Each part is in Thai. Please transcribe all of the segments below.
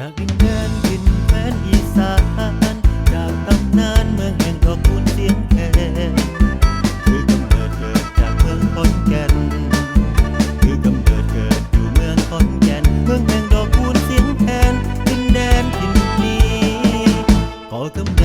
จากดินแดนดินแผ่นอีสาน จากตำนานเมืองแห่งดอกคูณเสียงแคนคือกำเนิดเกิดจากเมืองขอนแก่น คือกำเนิดเกิดอยู่เมืองขอนแก่น เมืองแห่งดอกคูณเสียงแคนดินแดนดินนี้ขอกำ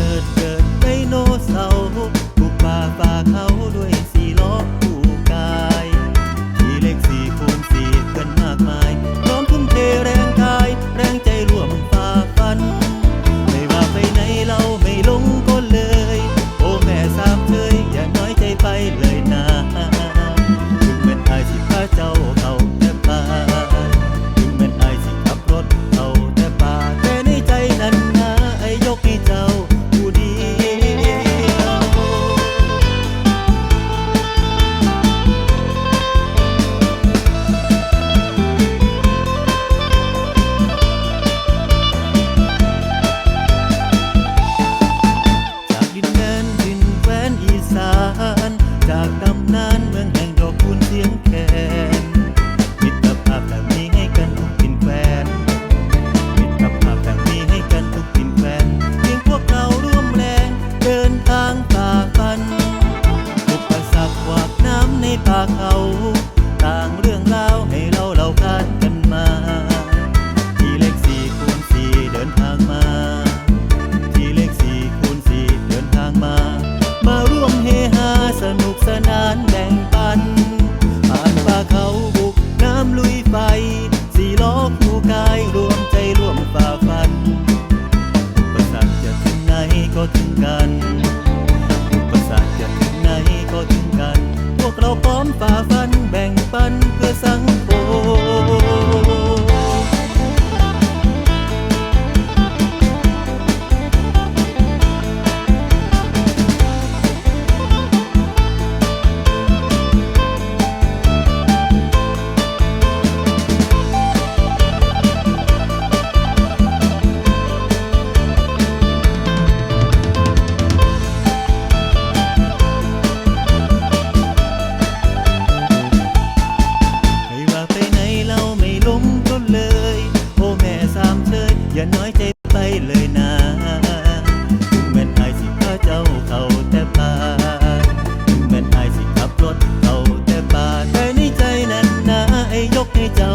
อย่าน้อยใจไปเลยนะถึงแม่นอายสิพาเจ้าเข้าแต่ป่าถึงแม่นอายสิขับรถเข้าแต่ป่าแต่ในใจนั้นนะไอ้ยกให้เจ้า